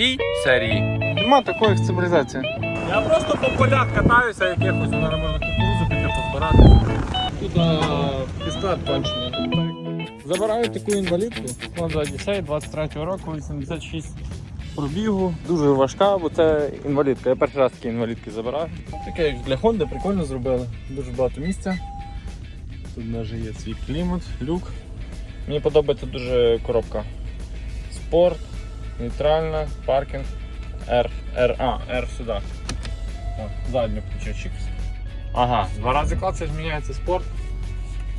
цій серії. Нема такої цивілізації. Я просто по полях катаюся, якихось вона можна кукурузу піти позбирати. Тут а, пістолет кончений. Забираю таку інвалідку. Вон ззаді 23-го року, 86 пробігу. Дуже важка, бо це інвалідка. Я перший раз такі інвалідки забираю. Таке як для Honda, прикольно зробили. Дуже багато місця. Тут навіть є свій клімат, люк. Мені подобається дуже коробка. Спорт, нейтральна, паркінг, R, R, а, R сюди. О, задню включу чікс. Ага, два рази клацаєш, зміняється спорт.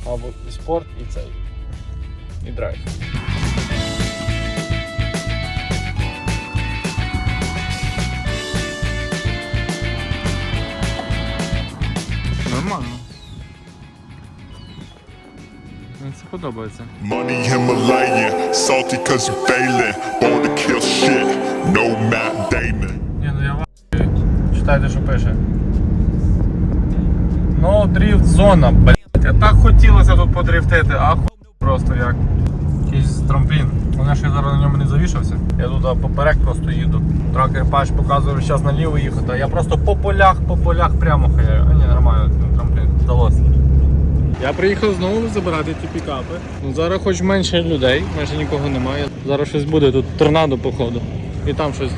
Або і спорт, і цей. І драйв. Нормально. Подобається. Money Himalayan, salty cause you failing. Born to kill shit, no Matt Damon. Ні, ну я в Читайте, що пише. No drift зона, блять. Я так хотілося тут подрифтити, а ху просто як. Якийсь трамплін. Головне, що я зараз на ньому не завішався. Я тут поперек просто їду. Тракер паш показує що зараз наліво їхати. а Я просто по полях, по полях прямо хаяю. А ні, нормально, ну, трамплін. Вдалося. Я приїхав знову забирати ті пікапи. Ну, зараз хоч менше людей, майже нікого немає. Зараз щось буде тут торнадо, походу. І там щось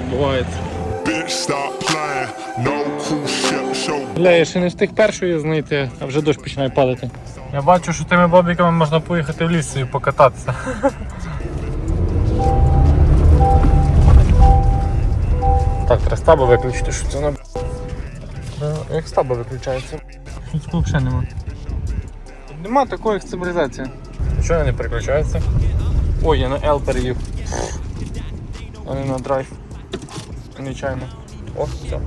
відбувається. Бля, я ще не встиг першої знайти, а вже дощ починає падати. Я бачу, що тими бобіками можна поїхати в ліс і покататися. Так, треба стаба виключити, що це на. Е, Як стаба виключається? Тут взагалі нема. Нема такої цивілізації. Чого не переключається? Ой, я на L переїв. А не на драйв. Нечайно. О, все.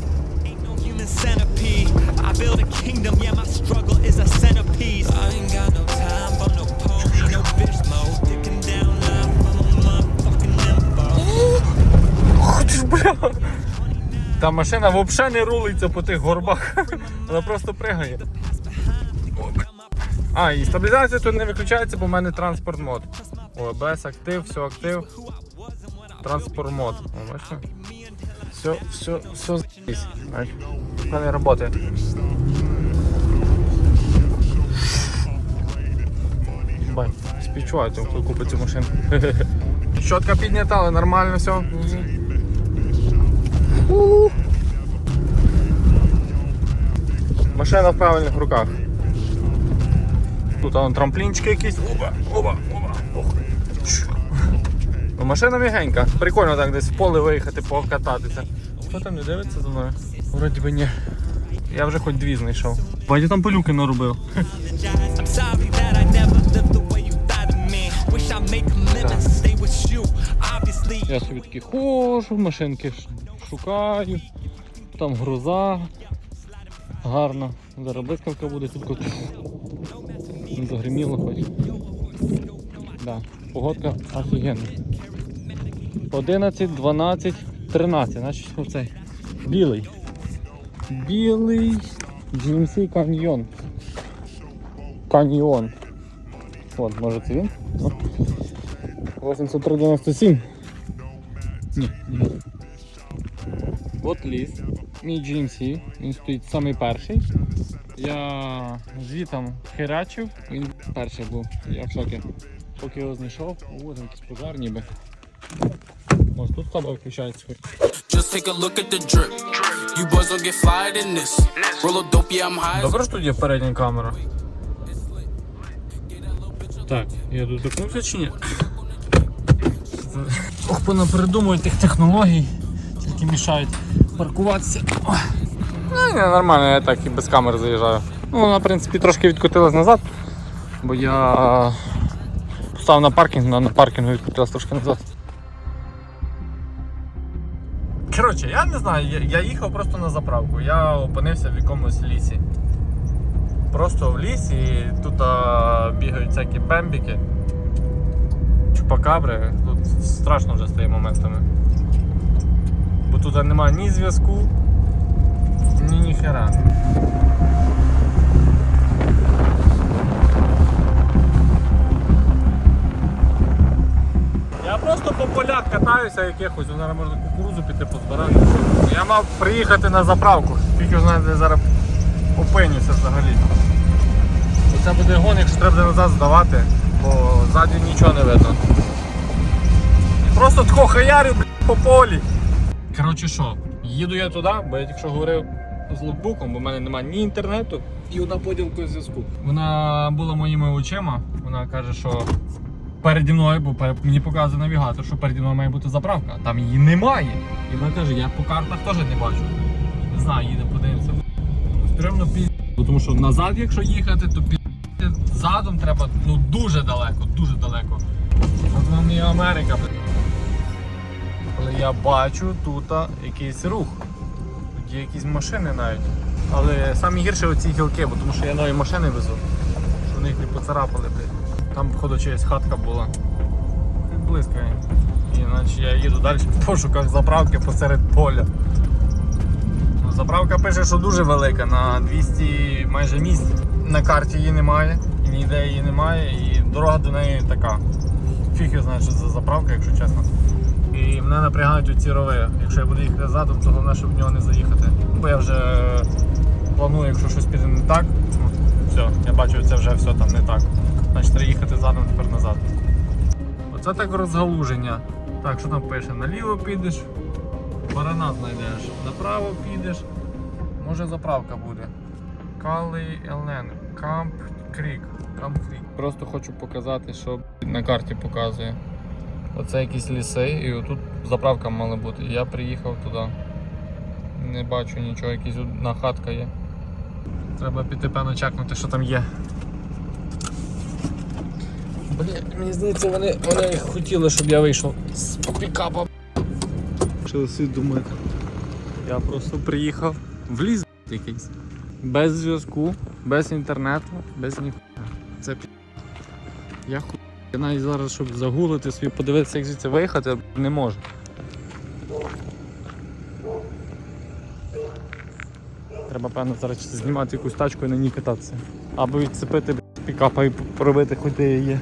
Та машина взагалі не рулиться по тих горбах. Вона просто пригає. А, і стабілізація тут не виключається, бо в мене транспорт мод. О, без актив, все актив. Транспорт мод. О, бачите? Все, все, все здесь. Не працює. Бать, співчувайте, хто купить цю машину. Щотка піднята, але нормально все. Машина в правильних руках. Тут вон, трамплінчики якісь. Оба, оба, оба. Ну, Машина мігенька. Прикольно так десь в поле виїхати, покататися. Хто там не дивиться за мною? Вроді би ні. Я вже хоч дві знайшов. Бачу там пилюки наробив. Я собі такий ходжу, машинки шукаю, там груза. Гарно. Зараз блискавка буде тут. Не загриміло хоч. Да. Погодка офігенна. 11, 12, 13, значить оцей. Білий. Білий GMC Canyon. Canyon. От, може це він? О. 8397. Ні, ні. От ліс. Мій GMC, він стоїть самий перший. Я звітом херачив, він перший був. Я в шокі. Поки його знайшов, о, там якийсь пожар ніби. Ось тут слабо виключається хоч. Just take a look at the drip. You boys don't get fired in this. Roll a dope, yeah, I'm high. Добре, що тут є передня камера. Так, я тут торкнувся чи ні? Ох, понапридумують тих технологій, тільки мішають паркуватися. Ну, ні, нормально, я так і без камери заїжджаю. Ну, вона, в принципі, трошки відкотилась назад, бо я поставив на паркінг, вона на паркінгу відкотилась трошки назад. Коротше, я не знаю, я, я їхав просто на заправку. Я опинився в якомусь лісі. Просто в лісі, і тут а, бігають всякі бембіки чупакабри. Тут страшно вже стає моментами. Бо тут немає ні зв'язку, ні ніхера. Я просто по полях катаюся якихось, зараз можна кукурузу піти позбирати. Я мав приїхати на заправку. Тільки знаю, де зараз опинюся взагалі. Оце буде гон, якщо треба назад здавати, бо ззаді нічого не видно. Просто тако хаярю по полі. Коротше що, їду я туди, бо я тільки що говорив з лукбуком, бо в мене немає ні інтернету і одна поділка зв'язку. Вона була моїми очима. Вона каже, що переді мною, бо мені показує навігатор, що переді мною має бути заправка, там її немає. І вона каже, я по картах теж не бачу. Не знаю, їде, подивимося. Стрімно пі... Тому що назад, якщо їхати, то пі... задом треба ну дуже далеко, дуже далеко. Вам і Америка. Але я бачу тут якийсь рух. Є якісь машини навіть. Але самі гірше оці гілки, бо тому що я нові машини везу. Що вони їх не поцарапали. Там, походу, чиясь хатка була. Близько. І наче я їду далі в пошуках заправки посеред поля. Ну, Заправка пише, що дуже велика, на 200 майже місць. На карті її немає, ніде її немає, і дорога до неї така. Фіг його знає, що це за заправка, якщо чесно. І мене напрягають оці рови. Якщо я буду їхати задом, то головне, щоб в нього не заїхати. Бо я вже планую, якщо щось піде не так, все, я бачу, це вже все там не так. Значить треба їхати задом тепер назад. Оце так розгалуження. Так, що там пише? Наліво підеш, барана знайдеш, направо підеш, може заправка буде. Кали Елен, Камп Крік. Просто хочу показати, що на карті показує. Оце якісь ліси, і отут заправка мала бути. Я приїхав туди. Не бачу нічого, якась одна хатка є. Треба піти певно чекнути, що там є. Бля, мені здається, вони, вони хотіли, щоб я вийшов з пікапа. Що всі думають? Я просто приїхав в ліс якийсь. Без зв'язку, без інтернету, без ні. Це. Я ху... Я навіть зараз, щоб загуглити собі, подивитися, як звідси виїхати, не можу. Треба, певно, зараз знімати якусь тачку і на ній кататися. Або відцепити пікапа і пробити хоч де є.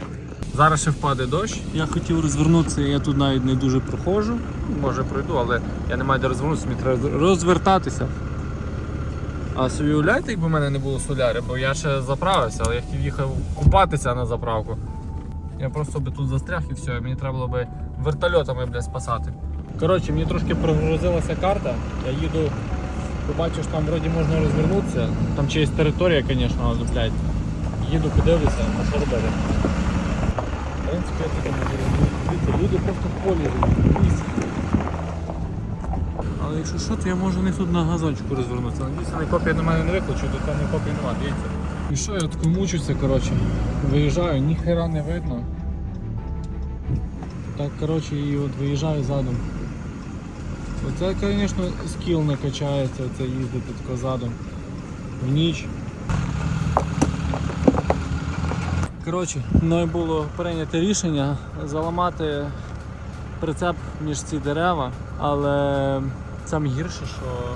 Зараз ще впаде дощ. Я хотів розвернутися, я тут навіть не дуже проходжу. Може пройду, але я не маю де розвернутися, мені треба розвертатися. А собі уявляєте, якби в мене не було соляри, бо я ще заправився, але я хотів їхав купатися на заправку. Я просто би тут застряг і все, мені треба було би вертольотами бля, спасати. Коротше, мені трошки прогрузилася карта, я їду, побачив, що там вроді можна розвернутися. Там чиясь територія, звісно, але, блядь. Їду, подивлюся, а що робити. В принципі, я тут не можу. Люди просто в полі. Але якщо що, то я можу них тут на газончику розвернутися. Надіюся, не копія до мене не викличу, тут там не копії немає, дивіться. І що, я тако мучуся, коротше. Виїжджаю, ніхера не видно. Так, коротше, і от виїжджаю задом. Оце, звісно, скіл накачається, оце їздити тако задом. В ніч. Коротше, мною було прийнято рішення заламати прицеп між ці дерева, але саме гірше, що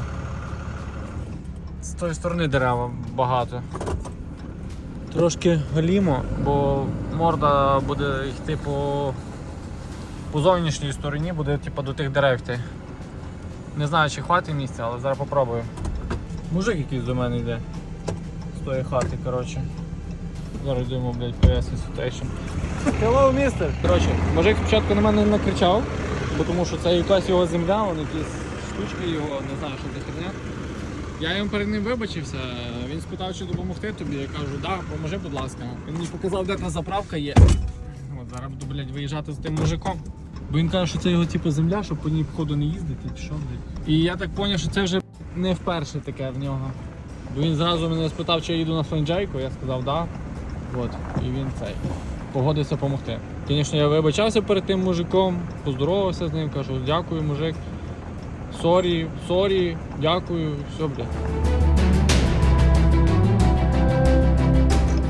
з тої сторони дерева багато. Трошки галімо, бо морда буде йти по, по зовнішній стороні, буде типу, до тих дерев йти. Не знаю, чи хватить місця, але зараз попробую. Мужик якийсь до мене йде з тої хати, коротше. Зараз йдемо, блядь, поясню ситуацію. Hello, містер! Коротше, мужик спочатку на мене накричав, бо тому що це якась його земля, вони якісь штучки його, не знаю, що за херня. Я йому перед ним вибачився, він спитав, чи допомогти тобі. Я кажу, да, поможи, будь ласка. Він мені показав, де та заправка є. От зараз буду, блядь, виїжджати з тим мужиком. Бо він каже, що це його типу земля, щоб по ній походу не їздити, чи блядь. І я так зрозумів, що це вже не вперше таке в нього. Бо він зразу мене спитав, чи я їду на френджайку, я сказав, да. От, і він цей погодився допомогти. Звісно, я вибачався перед тим мужиком, поздоровався з ним, кажу, дякую, мужик. Сорі, сорі, дякую, все, бля.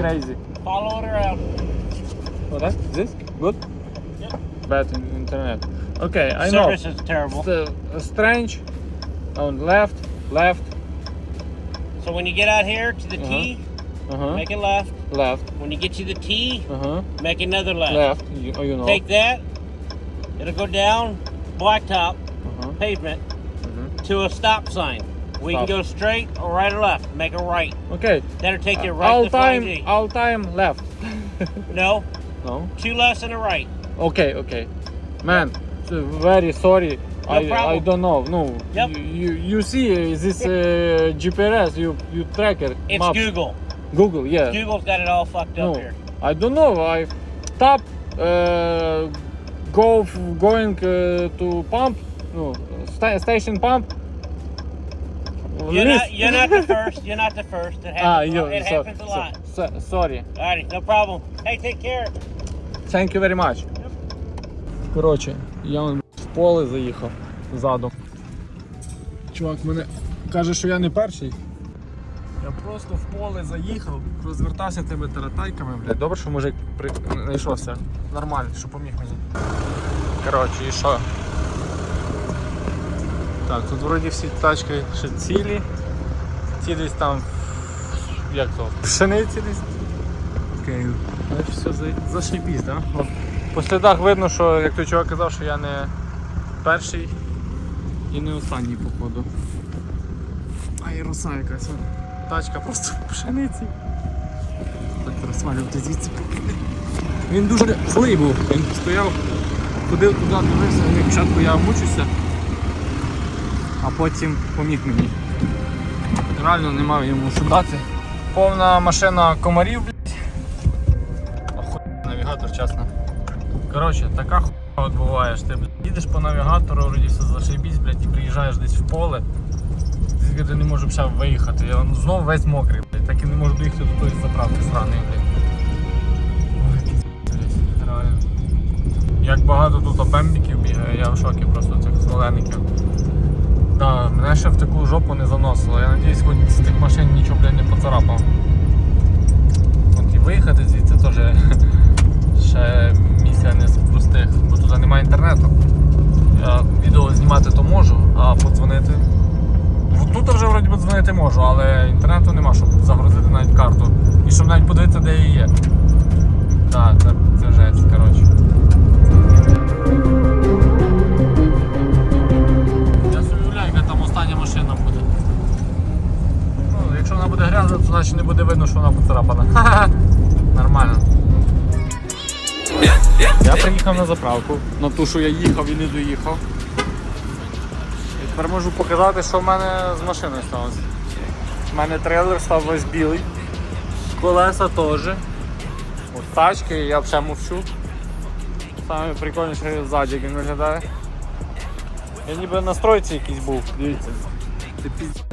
Crazy. Follow it around. Oh, that's this? Good? Bad in internet. Okay, I know. Service is terrible. It's, uh, strange. On left, left, So when you get out here to the T, uh-huh, make a left. left, When you get to the T, uh-huh, make another left. left. You, oh, you know. Take that, It'll go down blacktop Ага. pavement Мгм. to a stop sign. We Stop. can go straight or right or left. Make a right. Okay. That'll take you uh, right all to time, all time left. no, no. two lefts and a right. Okay, okay. Man, very sorry. I, I don't know. No. Yep. You, you you see uh, this uh, GPS? You you tracker? It's maps. Google. Google, yeah. Google's got it all fucked up here. I don't know. I tap uh, go f- going uh, to pump. No, sta- station pump. You're not, you're not the first. You're not the first. It Ah, you, it so, happens a lot. so, so, sorry. Alrighty, no problem. Hey, take care. Thank you very much. Коротше, я в поле заїхав ззаду. Чувак мене каже, що я не перший. Я просто в поле заїхав, розвертався тими таратайками. Блядь, добре, що мужик при... знайшовся. Нормально, що поміг мені. Коротше, і що? Так, тут вроді всі тачки ще цілі. Ці десь там. Як то? Пшениці десь. Окей. Все за, зашибісь, да? По слідах видно, що як той чувак казав, що я не перший і не останній походу. Ай, роса якась. Тачка просто в пшениці. Так розсмалювати звідси. Він дуже злий був. Він стояв, ходив туди, дивився, як спочатку я мучився, а потім поміг мені. Реально не мав йому що дати. Повна машина комарів, блядь. Охуй навігатор, чесно. Коротше, така хуйня відбуваєш. Ти блядь, їдеш по навігатору, вроді все зашибісь, блядь, і приїжджаєш десь в поле. Звідки не можу ще виїхати. Я вон знову весь мокрий, блядь, так і не можу доїхати до тої заправки сраної, блядь. Як багато тут бембіків бігає, я в шокі просто цих зелеників. Да, мене ще в таку жопу не заносило. Я надіюсь, з тих машин нічого блядь, не поцарапав. От і виїхати звідси теж ще місія не з простих, бо тут немає інтернету. Я відео знімати то можу, а подзвонити. Тут вже вроді би дзвонити можу, але інтернету нема, щоб загрузити навіть карту. І щоб навіть подивитися, де я є. Так, це, це жесть, коротше. На заправку, на ту, що я їхав і не доїхав. І тепер можу показати, що в мене з машиною сталося. У мене трейлер став весь білий. Колеса теж. От тачки, я взагалі мовчу. Саме прикольніше ззаді він виглядає. Я ніби на стройці якийсь був, дивіться. Це піздець.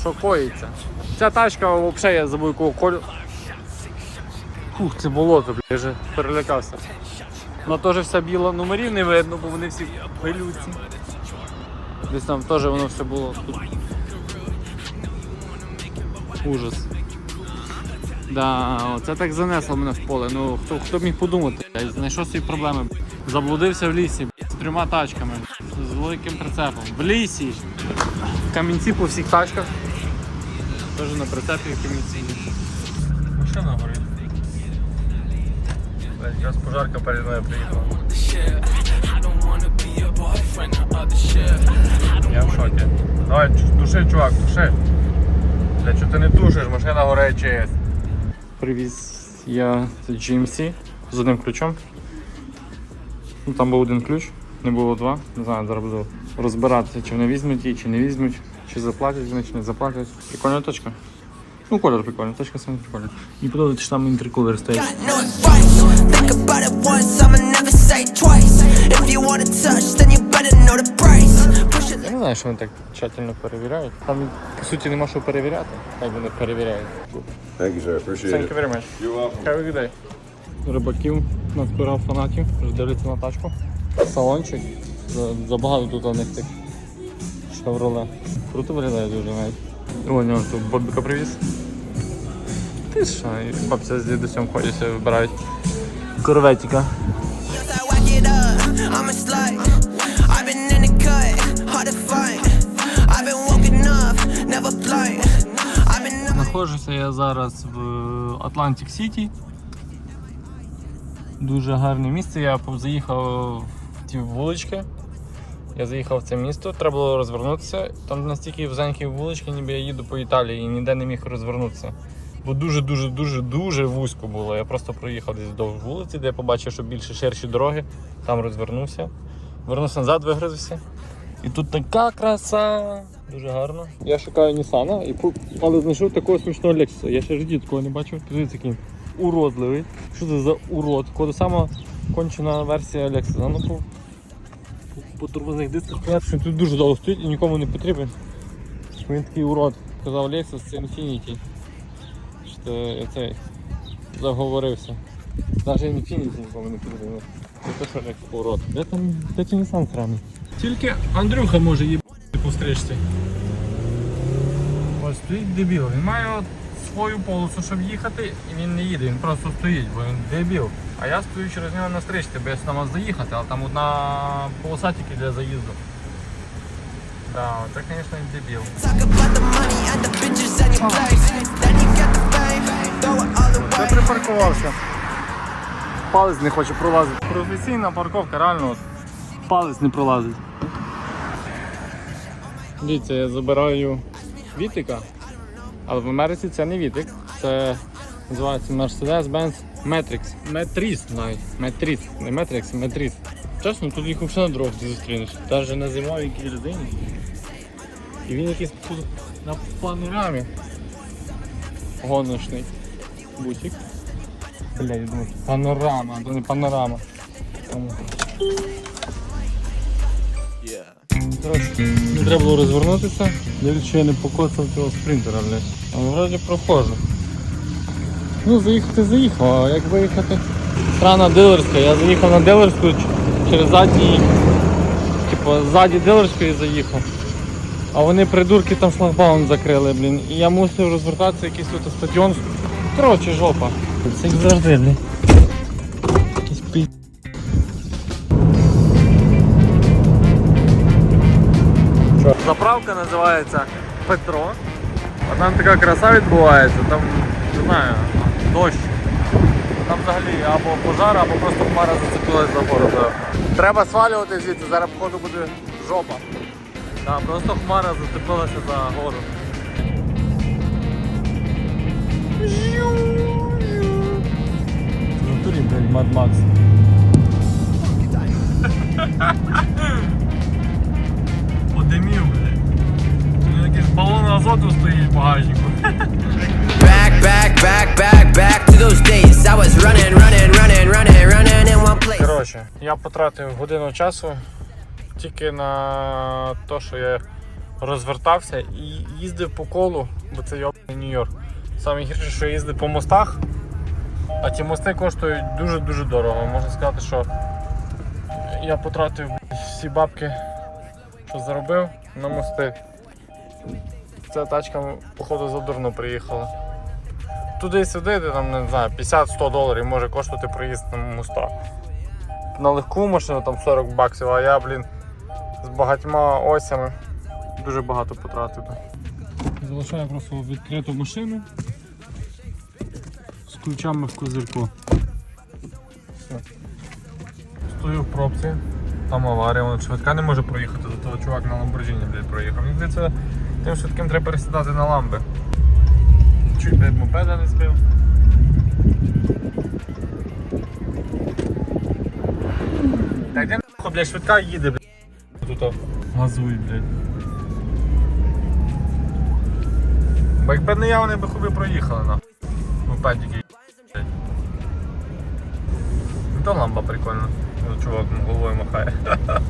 Що коїться? Ця тачка взагалі я забув якого кольору. Фух, це болото, бля, я вже перелякався. Вона теж вся біла, номерів не видно, бо вони всі в пилюці. Десь там теж воно все було тут. Ужас. Да, це так занесло мене в поле. Ну хто, хто б міг подумати, знайшов свої проблеми. Заблудився в лісі з трьома тачками, з великим прицепом. В лісі. Камінці по всіх тачках. Теж на прицепі камінці. Машина горить. Блядь, пожарка перед мною. Я в шокі. Давай, туши, чувак, туши. Бля, що ти не тушиш, машина горить ЧС. Привіз я з GMC з одним ключом. Ну, там був один ключ, не було два. Не знаю, зараз буду розбиратися, чи вони візьмуть її, чи не візьмуть, чи заплатять вони, чи не заплатять. Прикольна точка. Ну, колір прикольний, точка саме прикольна. Мені подобається, що там інтеркулер стоїть. got no advice. Think about it once, I'ma never say twice. If you want a touch, then you better know the price. Push it Я не знаю, що вони так тщательно перевіряють. Там, по суті, нема що перевіряти. Як вони перевіряють. Thank you, sir. Appreciate Thank you very much. You're welcome. Have a good day. Рибаків назбирав фанатів, вже дивляться на тачку. Салончик. Забагато тут у них тих шевроле. Круто виглядає дуже навіть. О, у нього тут Бобіка привіз. Ти що, і хлопці з дідусем ходять, вибирають. Been Знаходжуся я зараз в Атлантик Сіті. Дуже гарне місце. Я заїхав в ті вулички. Я заїхав в це місто, треба було розвернутися. Там настільки вузенькі вулички, ніби я їду по Італії і ніде не міг розвернутися. Бо дуже-дуже дуже дуже вузько було. Я просто проїхав десь вдовж вулиці, де я побачив, що більше ширші дороги, там розвернувся. Вернувся назад, вигрузився. І тут така краса. Дуже гарно. Я шукаю Нісана, і але знайшов такого смішного Лексуса. Я ще житті такого не бачив. Подивіться, який уродливий. Що це за урод? Коли сама кончена версія Lexus. Ну, по, тормозних дисках він тут дуже довго стоїть і нікому не потрібен. Він такий урод. Казав Lexus, це Infinity. Що цей заговорився. Навіть Infinity нікому не потрібен. Це те, що Lexus урод. Де там, де це Nissan сраний? Тільки Андрюха може їбати по стрижці. Ось стоїть дебіл. Він має от свою полосу, щоб їхати, і він не їде, він просто стоїть, бо він дебіл. А я стою через нього на стрижці, бо я сюди мав заїхати, але там одна полоса тільки для заїзду. Да, це, звісно, дебіл. Я припаркувався. Палець не хоче пролазити. Професійна парковка, реально палець не пролазить. Дивіться, я забираю Вітика, але в Америці це не Вітик, це називається Mercedes-Benz Matrix. Matrix навіть. Matrix. Не Matrix, Matrix. Чесно, тут їх взагалі на дорогах не зустрінеш. Навіть на зимовій резині. І він якийсь тут на панорамі. Гоночний бутик. Бля, я думаю, панорама, а то не панорама. Тому. Не треба було розвернутися. Що я не покоцав цього спринтера, блядь. Але вроді проходжу. Ну, заїхати заїхав, а як виїхати? Страна дилерська, я заїхав на дилерську через задній, типу, ззаді дилерської заїхав. А вони придурки там шлагбаум закрили, блін. І я мусив розвертатися якийсь тут стадіон. Коротше, жопа. Це як завжди, блін. Якийсь пі... Заправка називається Петро. А там така краса відбувається, там, не знаю, дощ. Там взагалі або пожар, або просто хмара зацепилась за гору. Треба свалювати звідси, зараз походу буде жопа. Так, просто хмара зацепилася за гору. В натурі, блядь, Мад Макс. Тут якийсь балон азоту стоїть в багажнику. Back, back, back, back, back to those days. I was running, running, running, running, running in one place. Коротше, я потратив годину часу тільки на те, що я розвертався і їздив по колу, бо це йобаний Нью-Йорк. Саме гірше, що я їздив по мостах, а ті мости коштують дуже-дуже дорого. Можна сказати, що я потратив всі бабки, що заробив на мости. Ця тачка, походу, задурно приїхала. Туди-сюди, де там, не знаю, 50-100 доларів може коштувати проїзд на мостах на легку машину там 40 баксів, а я, блін, з багатьма осями дуже багато потратив. Залишаю просто відкриту машину з ключами в козирку. Стою в пробці, там аварія, вон швидка не може проїхати, зато чувак на Lamborghini, блядь, проїхав. Мені здається, тим швидким треба пересідати на ламби. Чуть, блядь, мопеда не збив. Та йди нахуй, блядь, швидка їде, блядь. Тут газуй, блядь. Бо якби не я, вони б хуби проїхали, нахуй. Мопедики. Ну то лампа прикольна. Ну, чувак головою махає.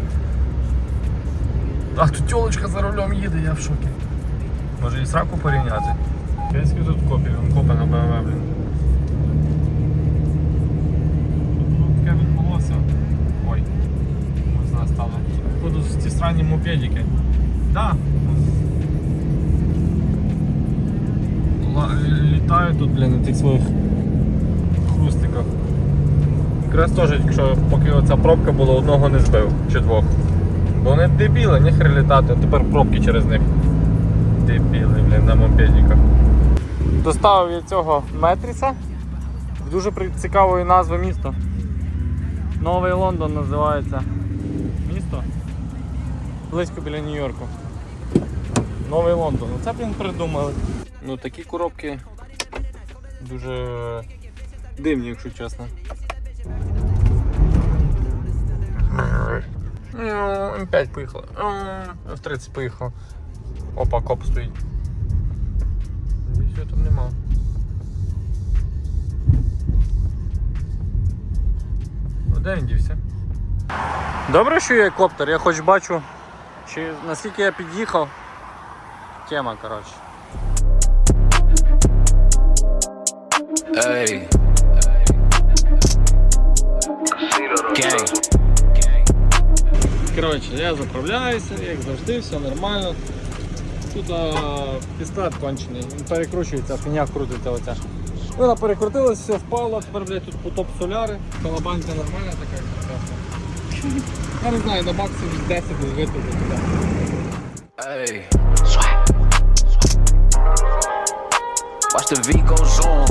А тут тілочка за рулем їде, я в шокі. Може і сраку порівняти. Київський тут копі, він копи на БМВ, блін. Тут таке відбулося. Ой, ось нас стало. Походу ці странні мопедики. Да. Літають тут, блін, на тих своїх хрустиках. Якраз теж, якщо поки оця пробка була, одного не збив чи двох. Бо вони дебіли, ніхер літати, а тепер пробки через них. Дебіли, блін, на мопедиках. Доставив я цього метріса. Дуже при- цікавої назви міста. Новий Лондон називається місто. Близько біля Нью-Йорку. Новий Лондон. Оце, блін, придумали. Ну такі коробки дуже дивні, якщо чесно. М5 поїхало. F30 поїхав. Опа, коп стоїть. Нічого там нема. Ну, де він дівся? Добре, що є коптер, я хоч бачу, чи наскільки я під'їхав. Тема, коротше. Hey. Gang. Коротше, я заправляюся, як завжди, все нормально. Тут а, пістолет кончений, він перекручується, фіня крутиться оця. Вона перекрутилась, все впало, тепер блядь, тут потоп соляри, колобанька нормальна така, прекрасна. Я не знаю, на максимум 10 витягнути туди. Hey. Watch the V go zoom,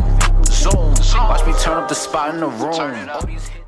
zoom. Watch me turn up the spot in the room.